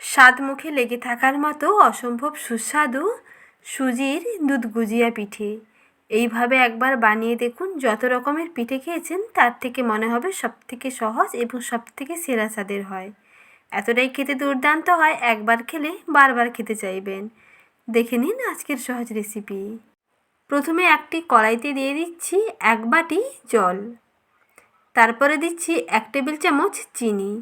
স্বাদ মুখে লেগে থাকার মতো অসম্ভব সুস্বাদু সুজির দুধ গুজিয়া পিঠে। এইভাবে একবার বানিয়ে দেখুন যত রকমের পিঠে খেয়েছেন, তার থেকে মনে হবে সব থেকে সহজ এবং সব থেকে সেরা স্বাদের হয়। এতটাই খেতে দুর্দান্ত হয়, একবার খেলে বারবার খেতে চাইবেন। দেখে নিন আজকের সহজ রেসিপি। প্রথমে একটি কড়াইতে দিয়ে দিচ্ছি এক বাটি জল। তারপরে দিচ্ছি এক টেবিল চামচ চিনি।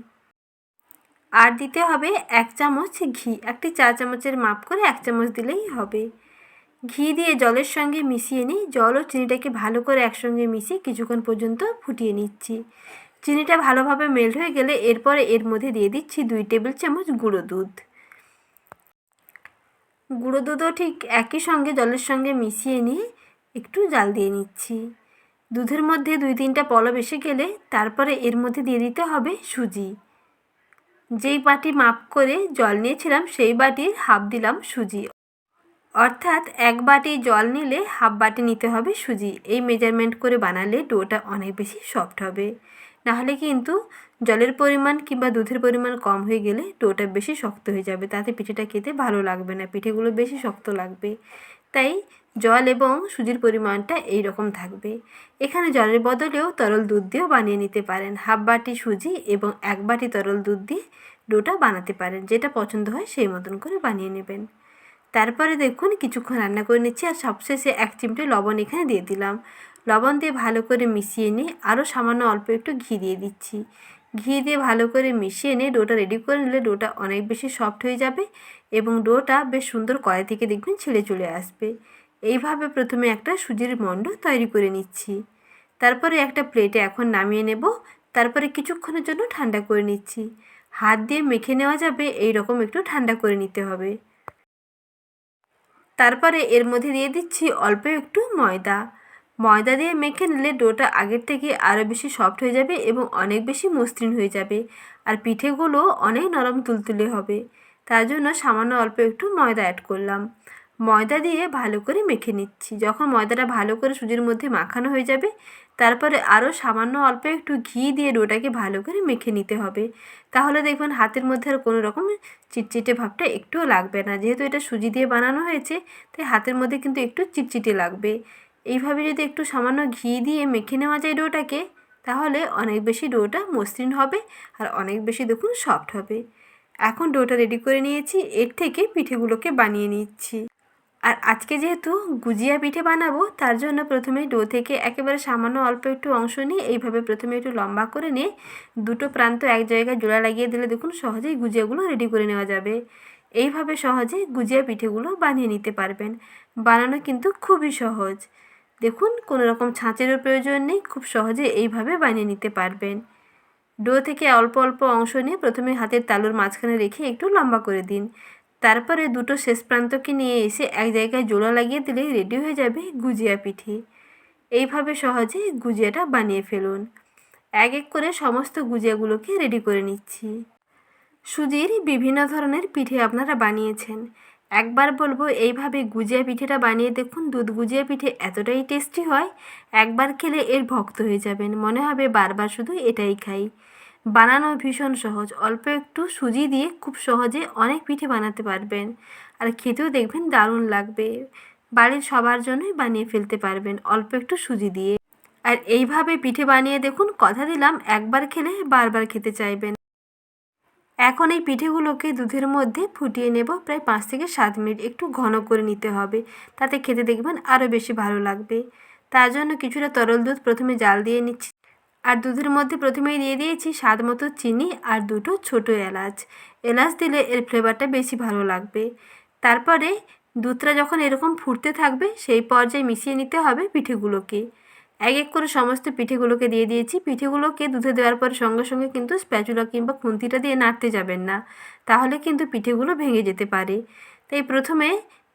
আর দিতে হবে এক চামচ ঘি। একটি চা চামচের মাপ করে এক চামচ দিলেই হবে। ঘি দিয়ে জলের সঙ্গে মিশিয়ে নিই জল ও চিনিটাকে ভালো করে একসঙ্গে মিশিয়ে কিছুক্ষণ পর্যন্ত ফুটিয়ে নিচ্ছি। চিনিটা ভালোভাবে মেল্ট হয়ে গেলে এরপরে এর মধ্যে দিয়ে দিচ্ছি দুই টেবিল চামচ গুঁড়ো দুধ। গুঁড়ো দুধও ঠিক একই সঙ্গে জলের সঙ্গে মিশিয়ে নিয়ে একটু জাল দিয়ে নিচ্ছি। দুধের মধ্যে দুই তিনটা পলব এসে গেলে তারপরে এর মধ্যে দিয়ে দিতে হবে সুজি। যেই বাটি মাপ করে জল নিয়েছিলাম, সেই বাটির হাফ দিলাম সুজি। অর্থাৎ এক বাটি জল নিলে হাফ বাটি নিতে হবে সুজি। এই মেজারমেন্ট করে বানালে ডোটা অনেক বেশি সফট হবে। নাহলে কিন্তু জলের পরিমাণ কিংবা দুধের পরিমাণ কম হয়ে গেলে ডোটা বেশি শক্ত হয়ে যাবে। তাতে পিঠেটা খেতে ভালো লাগবে না। পিঠেগুলো বেশি শক্ত লাগবে। তাই জল এবং সুজির পরিমাণটা এই রকম থাকবে। এখানে জলের বদলেও তরল দুধ দিয়েও বানিয়ে নিতে পারেন। হাফ বাটি সুজি এবং এক বাটি তরল দুধ দিয়ে ডোটা বানাতে পারেন। যেটা পছন্দ হয় সেই মতন করে বানিয়ে নেবেন। তারপরে দেখুন, কিছুক্ষণ রান্না করে নিচ্ছি আর সবশেষে এক চিমটে লবণ এখানে দিয়ে দিলাম। লবণ দিয়ে ভালো করে মিশিয়ে নিয়ে আরও সামান্য অল্প একটু ঘি দিয়ে দিচ্ছি। ঘি দিয়ে ভালো করে মিশিয়ে নিয়ে ডোটা রেডি করে নিলে ডোটা অনেক বেশি সফট হয়ে যাবে এবং ডোটা বেশ সুন্দর কড়াই থেকে দেখবেন ছেড়ে চলে আসবে। এইভাবে প্রথমে একটা সুজির মণ্ড তৈরি করে নিচ্ছি। তারপরে একটা প্লেটে এখন নামিয়ে নেব। তারপরে কিছুক্ষণের জন্য ঠান্ডা করে নিচ্ছি। হাত দিয়ে মেখে নেওয়া যাবে এই রকম একটু ঠান্ডা করে নিতে হবে। তারপরে এর মধ্যে দিয়ে দিচ্ছি অল্প একটু ময়দা। ময়দা দিয়ে মেখে নিলে ডোটা আগের থেকে আরও বেশি সফট হয়ে যাবে এবং অনেক বেশি মসৃণ হয়ে যাবে। আর পিঠেগুলো অনেক নরম তুলতুলে হবে। তার জন্য সামান্য অল্প একটু ময়দা অ্যাড করলাম। ময়দা দিয়ে ভালো করে মেখে নিচ্ছি। যখন ময়দাটা ভালো করে সুজির মধ্যে মাখানো হয়ে যাবে, তারপরে আরও সামান্য অল্প একটু ঘি দিয়ে ডোটাকে ভালো করে মেখে নিতে হবে। তাহলে দেখবেন হাতের মধ্যে আর কোনো রকম চিটচিটে ভাবটা একটুও লাগবে না। যেহেতু এটা সুজি দিয়ে বানানো হয়েছে, তাই হাতের মধ্যে কিন্তু একটু চিটচিটে লাগবে। এইভাবে যদি একটু সামান্য ঘি দিয়ে মেখে নেওয়া যায় ডোটাকে, তাহলে অনেক বেশি ডোটা মসৃণ হবে আর অনেক বেশি দেখুন সফট হবে। এখন ডোটা রেডি করে নিয়েছি, এর থেকে পিঠেগুলোকে বানিয়ে নিচ্ছি। আর আজকে যেহেতু গুজিয়া পিঠে বানাবো, তার জন্য প্রথমে ডো থেকে একেবারে সামান্য অল্প একটু অংশ নিয়ে এইভাবে প্রথমে একটু লম্বা করে নিয়ে দুটো প্রান্ত এক জায়গায় জোড়া লাগিয়ে দিলে দেখুন সহজেই গুজিয়াগুলো রেডি করে নেওয়া যাবে। এইভাবে সহজে গুজিয়া পিঠেগুলো বানিয়ে নিতে পারবেন। বানানো কিন্তু খুবই সহজ। দেখুন, কোনো রকম ছাঁচেরও প্রয়োজন নেই, খুব সহজে এইভাবে বানিয়ে নিতে পারবেন। ডো থেকে অল্প অল্প অংশ নিয়ে প্রথমে হাতের তালুর মাঝখানে রেখে একটু লম্বা করে দিন। তারপরে দুটো শেষ প্রান্তকে নিয়ে এসে এক জায়গায় জোড়া লাগিয়ে দিলে রেডি হয়ে যাবে গুজিয়া পিঠে। এইভাবে সহজে গুজিয়াটা বানিয়ে ফেলুন। এক এক করে সমস্ত গুজিয়াগুলোকে রেডি করে নিচ্ছি। সুজির বিভিন্ন ধরনের পিঠে আপনারা বানিয়েছেন। একবার বলব, এইভাবে গুজিয়া পিঠেটা বানিয়ে দেখুন, দুধ গুজিয়া পিঠে এতটাই টেস্টি হয়, একবার খেলে এর ভক্ত হয়ে যাবেন। মনে হবে বারবার শুধু এটাই খাই। বানানো ভীষণ সহজ, অল্প একটু সুজি দিয়ে খুব সহজে অনেক পিঠে বানাতে পারবেন। আর খেতেও দেখবেন দারুণ লাগবে। বাড়ির সবার জন্যই বানিয়ে ফেলতে পারবেন, অল্প একটু সুজি দিয়ে। আর এইভাবে পিঠে বানিয়ে দেখুন, কথা দিলাম, একবার খেলে বারবার খেতে চাইবেন। এখন এই পিঠেগুলোকে দুধের মধ্যে ফুটিয়ে নেব প্রায় পাঁচ থেকে সাত মিনিট। একটু ঘন করে নিতে হবে, তাতে খেতে দেখবেন আরও বেশি ভালো লাগবে। তার জন্য কিছুটা তরল দুধ প্রথমে জাল দিয়ে নিচ্ছি। আর দুধের মধ্যে প্রথমেই দিয়ে দিয়েছি স্বাদ মতো চিনি আর দুটো ছোট এলাচ। এলাচ দিলে এর ফ্লেভারটা বেশি ভালো লাগবে। তারপরে দুধটা যখন এরকম ফুটতে থাকবে, সেই পর্যায়ে মিশিয়ে নিতে হবে পিঠেগুলোকে। এক এক করে সমস্ত পিঠেগুলোকে দিয়ে দিয়েছি। পিঠেগুলোকে দুধে দেওয়ার পর সঙ্গে সঙ্গে কিন্তু স্প্যাচুলা কিংবা খুন্তিটা দিয়ে নাড়তে যাবেন না, তাহলে কিন্তু পিঠেগুলো ভেঙে যেতে পারে। তাই প্রথমে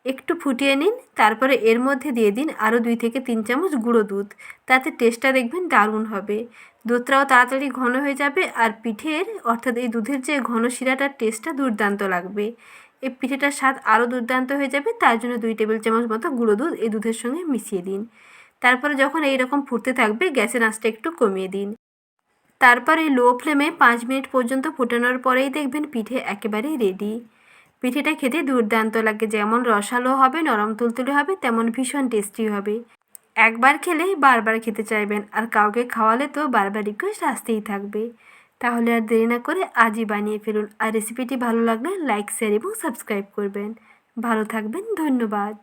একটু ফুটিয়ে নিন, তারপরে এর মধ্যে দিয়ে দিন আরও দুই থেকে তিন চামচ গুঁড়ো দুধ। তাতে টেস্টটা দেখবেন দারুণ হবে। দুধটাও তাড়াতাড়ি ঘন হয়ে যাবে আর পিঠের, অর্থাৎ এই দুধের যে ঘন শিরাটার টেস্টটা দুর্দান্ত লাগবে। এই পিঠেটার স্বাদ আরও দুর্দান্ত হয়ে যাবে, তার জন্য দুই টেবিল চামচ মতো গুঁড়ো দুধ এই দুধের সঙ্গে মিশিয়ে দিন। তারপরে যখন এই রকম ফুটতে থাকবে, গ্যাসের আঁচটা একটু কমিয়ে দিন। তারপরে লো ফ্লেমে পাঁচ মিনিট পর্যন্ত ফুটানোর পরেই দেখবেন পিঠে একেবারেই রেডি পিঠেটা খেতে দুর্দান্ত লাগে, যেমন রসালো হবে, নরম তুলতুলে হবে, তেমন ভীষণ টেস্টি হবে। একবার খেলে বারবার খেতে চাইবেন, আর কাউকে খাওয়ালে তো বারবার রিকোয়েস্ট আসতেই থাকবে। তাহলে আর দেরি না করে আজই বানিয়ে ফেলুন, আর রেসিপিটি ভালো লাগলে লাইক শেয়ার এবং সাবস্ক্রাইব করবেন। ভালো থাকবেন, ধন্যবাদ।